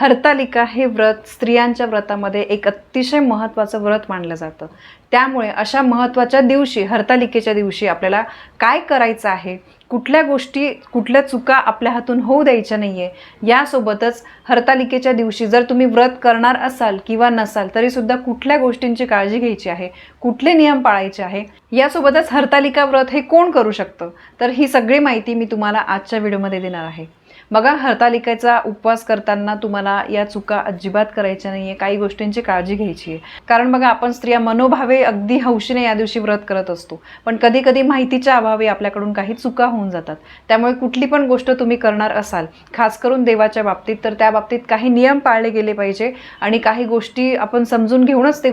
हरतालिका हे व्रत स्त्रियांच्या व्रतामध्ये एक अतिशय महत्त्वाचं व्रत मानलं जातं. त्यामुळे अशा महत्त्वाच्या दिवशी हरतालिकेच्या दिवशी आपल्याला काय करायचं आहे कुठल्या गोष्टी कुठल्या चुका आपल्या हातून होऊ द्यायच्या नाही आहे यासोबतच हरतालिकेच्या दिवशी जर तुम्ही व्रत करणार असाल किंवा नसाल तरीसुद्धा कुठल्या गोष्टींची काळजी घ्यायची आहे कुठले नियम पाळायचे आहे यासोबतच हरतालिका व्रत हे कोण करू शकतं? तर ही सगळी माहिती मी तुम्हाला आजच्या व्हिडिओमध्ये देणार आहे. बघा हरतालिकेचा उपवास करताना तुम्हाला या चुका अजिबात करायच्या नाही आहे काही गोष्टींची काळजी घ्यायची आहे. कारण बघा आपण स्त्रिया मनोभावे अगदी हौशीने या दिवशी व्रत करत असतो. पण कधी कधी माहितीच्या अभावी आपल्याकडून काही चुका होऊन जातात. त्यामुळे कुठली पण गोष्ट तुम्ही करणार असाल खास करून देवाच्या बाबतीत तर त्या बाबतीत काही नियम पाळले गेले पाहिजे आणि काही गोष्टी आपण समजून घेऊनच ते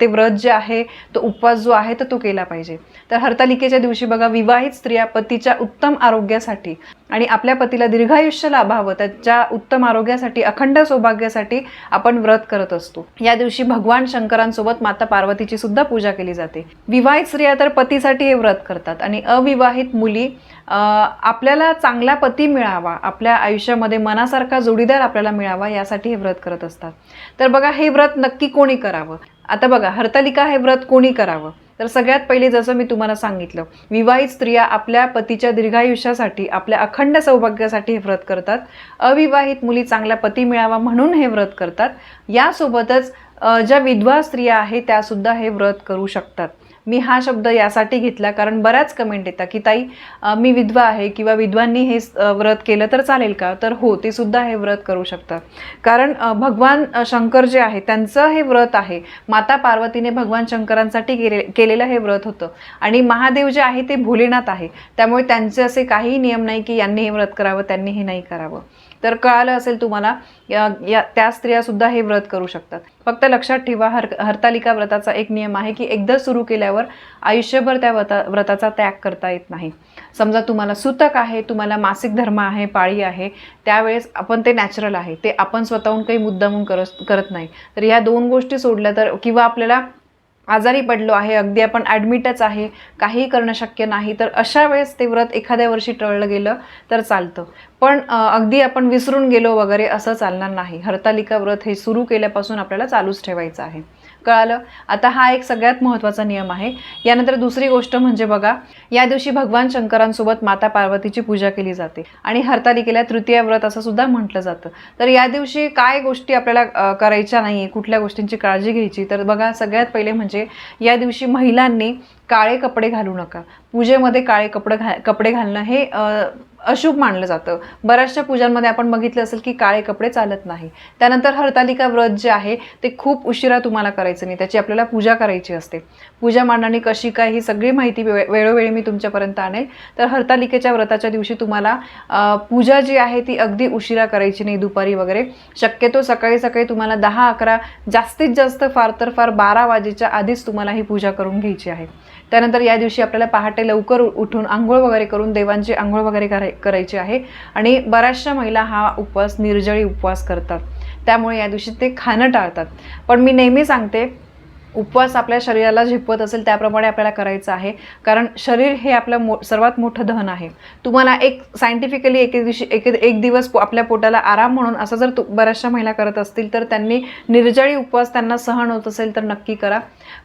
ते व्रत जे आहे तो उपवास जो आहे तर तो केला पाहिजे. तर हरतालिकेच्या दिवशी बघा विवाहित स्त्रिया पतीच्या उत्तम आरोग्यासाठी आणि आपल्या पतीला दीर्घायुष्य लाभावं त्याच्या उत्तम आरोग्यासाठी अखंड सौभाग्यासाठी आपण व्रत करत असतो. या दिवशी भगवान शंकरांसोबत माता पार्वतीची सुद्धा पूजा केली जाते. विवाहित स्त्रिया तर पतीसाठी हे व्रत करतात आणि अविवाहित मुली आपल्याला चांगला पती मिळावा आपल्या आयुष्यामध्ये मनासारखा जोडीदार आपल्याला मिळावा यासाठी हे व्रत करत असतात. तर बघा हे व्रत नक्की कोणी करावं? आता बघा हरतालिका हे व्रत कोणी करावं? तर सगळ्यात पहिले जसं मी तुम्हाला सांगितलं विवाहित स्त्रिया आपल्या पतीच्या दीर्घायुष्यासाठी आपल्या अखंड सौभाग्यासाठी हे व्रत करतात. अविवाहित मुली चांगला पती मिळावा म्हणून हे व्रत करतात. यासोबतच ज्या विधवा स्त्रिया आहेत त्यासुद्धा हे व्रत करू शकतात. मी हा शब्द यासाठी घेतला कारण बऱ्याच कमेंट येतात की ताई मी विधवा आहे किंवा विधवांनी हे व्रत केलं तर चालेल का? तर हो ते सुद्धा हे व्रत करू शकतात. कारण भगवान शंकर जे आहे त्यांचं हे व्रत आहे. माता पार्वतीने भगवान शंकरांसाठी केले केलेलं हे व्रत होतं. आणि महादेव जे आहे ते भोलेनाथ आहे. त्यामुळे त्यांचे असे काही नियम नाही की यांनी हे व्रत करावं त्यांनी हे नाही करावं. तर कळालं असेल तुम्हाला या या- त्या स्त्रिया सुद्धा हे व्रत करू शकतात. फक्त लक्षात ठेवा हर हरतालिका व्रताचा एक नियम आहे की एकदा सुरू केल्यावर आयुष्यभर त्या व्रता व्रताचा त्याग करता येत नाही. समजा तुम्हाला सुतक आहे तुम्हाला मासिक धर्म आहे पाळी आहे त्यावेळेस आपण ते नॅचरल आहे. ते आपण स्वतःहून काही मुद्दामून करत करत नाही. तर ह्या दोन गोष्टी सोडल्या तर किंवा आपल्याला आजारी पडलो आहे अगदी आपण ॲडमिटच आहे काही करणं शक्य नाही तर अशा वेळेस ते व्रत एखाद्या वर्षी टळलं गेलं तर चालतं. पण अगदी आपण विसरून गेलो वगैरे असं चालणार नाही. हरतालिका व्रत हे सुरू केल्यापासून आपल्याला चालूच ठेवायचं आहे. कळालं? आता हा एक सगळ्यात महत्त्वाचा नियम आहे. यानंतर दुसरी गोष्ट म्हणजे बघा या दिवशी भगवान शंकरांसोबत माता पार्वतीची पूजा केली जाते आणि हरतालिकेला तृतीय व्रत असं सुद्धा म्हटलं जातं. तर या दिवशी काय गोष्टी आपल्याला करायच्या नाही कुठल्या गोष्टींची काळजी घ्यायची? तर बघा सगळ्यात पहिले म्हणजे या दिवशी महिलांनी काळे कपडे घालू नका. पूजेमध्ये काळे कपडे घा कपडे घालणं हे अशुभ मानलं जातं. बऱ्याचशा पूजांमध्ये आपण बघितलं असेल की काळे कपडे चालत नाही. त्यानंतर हरतालिका व्रत जे आहे ते खूप उशिरा तुम्हाला करायचं नाही. त्याची आपल्याला पूजा करायची असते. पूजा मांडणी कशी काय ही सगळी माहिती वे वेळोवेळी मी तुमच्यापर्यंत आणेल. तर हरतालिकेच्या व्रताच्या दिवशी तुम्हाला पूजा जी आहे ती अगदी उशिरा करायची नाही दुपारी वगैरे. शक्यतो सकाळी सकाळी तुम्हाला दहा अकरा जास्तीत जास्त फार तर फार बारा वाजेच्या आधीच तुम्हाला ही पूजा करून घ्यायची आहे. त्यानंतर या दिवशी आपल्याला पहाटे लवकर उठून आंघोळ वगैरे करून देवांची आंघोळ वगैरे कराय करायची आहे. आणि बऱ्याचशा महिला हा उपवास निर्जळी उपवास करतात. त्यामुळे या दिवशी ते खाणं टाळतात. पण मी नेहमी सांगते उपवास आपल्या शरीराला झेपवत असेल त्याप्रमाणे आपल्याला करायचं आहे. कारण शरीर हे आपलं मो सर्वात मोठं धन आहे. तुम्हाला एक सायंटिफिकली एके दिवशी एक एक दिवस पो- आपल्या पोटाला आराम म्हणून असं जर तु बऱ्याचशा महिला करत असतील तर त्यांनी निर्जळी उपवास त्यांना सहन होत असेल तर नक्की करा.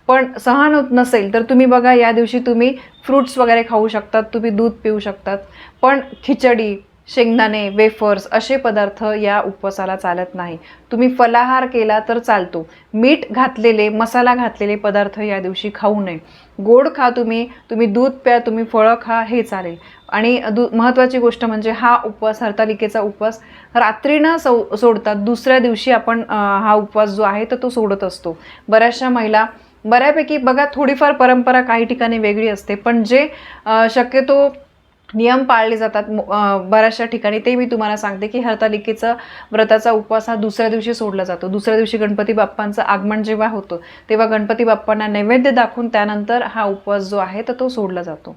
पण सहन होत नसेल तर तुम्ही बघा या दिवशी तुम्ही फ्रूट्स वगैरे खाऊ शकतात तुम्ही दूध पिऊ शकतात. पण खिचडी शेंगदाणे वेफर्स असे पदार्थ या उपवासाला चालत नाही. तुम्ही फलाहार केला तर चालतो. मीठ घातलेले मसाला घातलेले पदार्थ या दिवशी खाऊ नये. गोड खा तुम्ही तुम्ही दूध प्या तुम्ही फळं खा हे चालेल. आणि दु महत्त्वाची गोष्ट म्हणजे हा उपवास हरतालिकेचा उपवास रात्री न सो सोडतात. दुसऱ्या दिवशी आपण हा उपवास जो आहे तर तो सोडत असतो. बऱ्याचशा महिला बऱ्यापैकी बघा थोडीफार परंपरा काही ठिकाणी वेगळी असते. पण जे शक्यतो नियम पाळले जातात. बऱ्याचशा ठिकाणी ते मी तुम्हाला सांगते की हरतालिकेचा व्रताचा उपवास हा दुसऱ्या दिवशी सोडला जातो. दुसऱ्या दिवशी गणपती बाप्पांचं आगमन जेव्हा होतं तेव्हा गणपती बाप्पांना नैवेद्य दाखवून त्यानंतर हा उपवास जो आहे तर तो सोडला जातो.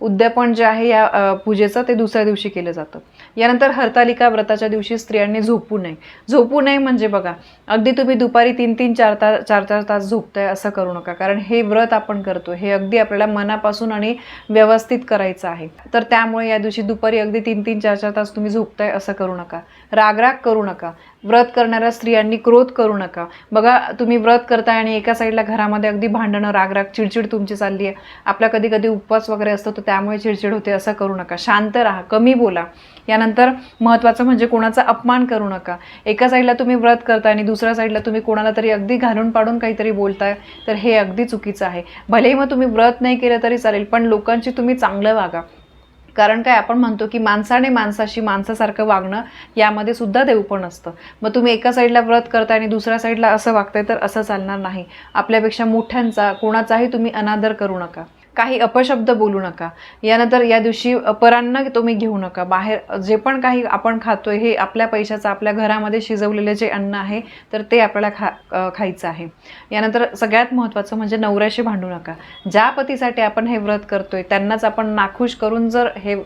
उद्यापन जे आहे या पूजेचं ते दुसऱ्या दिवशी केलं जातं. यानंतर हरतालिका व्रताच्या दिवशी स्त्रियांनी झोपू नये. झोपू नये म्हणजे बघा अगदी तुम्ही दुपारी तीन तीन चार तास चार चार तास झोपताय असं करू नका. कारण हे व्रत आपण करतो हे अगदी आपल्याला मनापासून आणि व्यवस्थित करायचं आहे. तर त्या त्यामुळे या दिवशी दुपारी अगदी तीन तीन चार चार तास तुम्ही झोपताय असं करू नका. रागराग करू नका. व्रत करणाऱ्या स्त्रियांनी क्रोध करू नका. बघा तुम्ही व्रत करताय आणि एका साईडला घरामध्ये अगदी भांडणं रागराग चिडचिड तुमची चालली आहे. आपला कधी कधी उपवास वगैरे असतो तर त्यामुळे चिडचिड होते असं करू नका. शांत राहा कमी बोला. यानंतर महत्त्वाचं म्हणजे कोणाचा अपमान करू नका. एका साईडला तुम्ही व्रत करताय आणि दुसऱ्या साईडला तुम्ही कोणाला तरी अगदी घालून पाडून काहीतरी बोलताय तर हे अगदी चुकीचं आहे. भलेही मग तुम्ही व्रत नाही केलं तरी चालेल पण लोकांची तुम्ही चांगलं वागा. कारण काय आपण म्हणतो की माणसाने माणसाशी माणसासारखं वागणं यामध्ये सुद्धा देवपण असतं. मग तुम्ही एका साईडला व्रत करताय आणि दुसऱ्या साईडला असं वागताय तर असं चालणार नाही. आपल्यापेक्षा मोठ्यांचा कोणाचाही तुम्ही अनादर करू नका. काही अपशब्द बोलू नका. यानंतर या दिवशी परांना तुम्ही घेऊ नका. बाहेर जे पण काही आपण खातोय हे आपल्या पैशाचं आपल्या घरामध्ये शिजवलेले जे अन्न आहे तर ते आपल्याला खा खायचं आहे. यानंतर सगळ्यात महत्त्वाचं म्हणजे नवऱ्याशी भांडू नका. ज्या पतीसाठी आपण हे व्रत करतोय त्यांनाच आपण नाखुश करून जर हे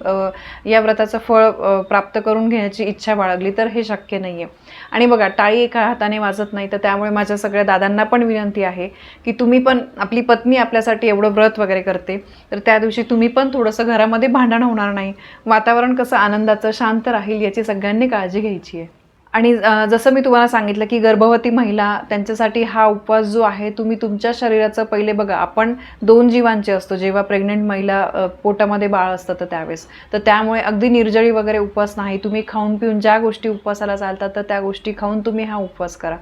या व्रताचं फळ प्राप्त करून घेण्याची इच्छा बाळगली तर हे शक्य नाही आहे आणि बघा टाळी एका हाताने वाजत नाही तर त्यामुळे माझ्या सगळ्या दादांना पण विनंती आहे की तुम्ही पण आपली पत्नी आपल्यासाठी एवढं व्रत वगैरे करते तर त्या दिवशी तुम्ही पण थोडंसं घरामध्ये भांडण होणार नाही. वातावरण कसं आनंदाचं शांत राहील याची सगळ्यांनी काळजी घ्यायची आहे. आणि जसं मी तुम्हाला सांगितलं की गर्भवती महिला त्यांच्यासाठी हा उपवास जो आहे तुम्ही तुमच्या शरीराचं पहिले बघा आपण दोन जीवांचे असतो. जेव्हा प्रेग्नेंट महिला पोटामध्ये बाळ असतं तर त्यावेळेस. तर त्यामुळे अगदी निर्जळी वगैरे उपवास नाही. तुम्ही खाऊन पिऊन ज्या गोष्टी उपवासाला चालतात तर त्या गोष्टी खाऊन तुम्ही हा उपवास करा.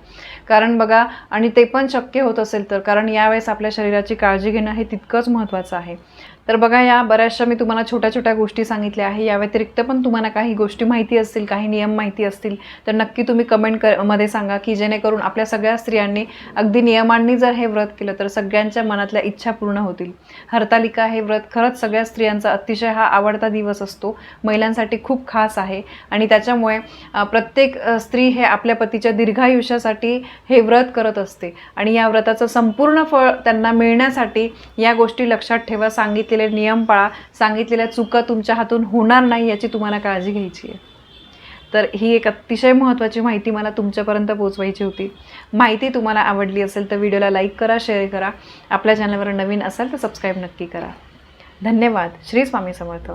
कारण बघा आणि ते पण शक्य होत असेल तर कारण यावेळेस आपल्या शरीराची काळजी घेणं हे तितकंच महत्त्वाचं आहे. तर बघा या बऱ्याचशा मी तुम्हाला छोट्या छोट्या गोष्टी सांगितल्या आहे. या व्यतिरिक्त पण तुम्हाला काही गोष्टी माहिती असतील काही नियम माहिती असतील तर नक्की तुम्ही कमेंट कर मध्ये सांगा की जेणेकरून आपल्या सगळ्या स्त्रियांनी अगदी नियमांनी जर हे व्रत केलं तर सगळ्यांच्या मनातल्या इच्छा पूर्ण होतील. हरतालिका हे व्रत खरंच सगळ्या स्त्रियांचा अतिशय हा आवडता दिवस असतो. महिलांसाठी खूप खास आहे. आणि त्याच्यामुळे प्रत्येक स्त्री हे आपल्या पतीच्या दीर्घायुष्यासाठी हे व्रत करत असते. आणि या व्रताचं संपूर्ण फळ त्यांना मिळण्यासाठी या गोष्टी लक्षात ठेवा सांगितलेले नियम पाळा सांगितलेल्या चुका तुमच्या हातून होणार नाही याची तुम्हाला काळजी घ्यायची आहे. तर ही एक अतिशय महत्त्वाची माहिती मला तुमच्यापर्यंत पोहोचवायची होती. माहिती तुम्हाला आवडली असेल तर व्हिडिओला लाईक करा शेअर करा. आपल्या चॅनलवर नवीन असाल तर सबस्क्राईब नक्की करा. धन्यवाद. श्री स्वामी समर्थ.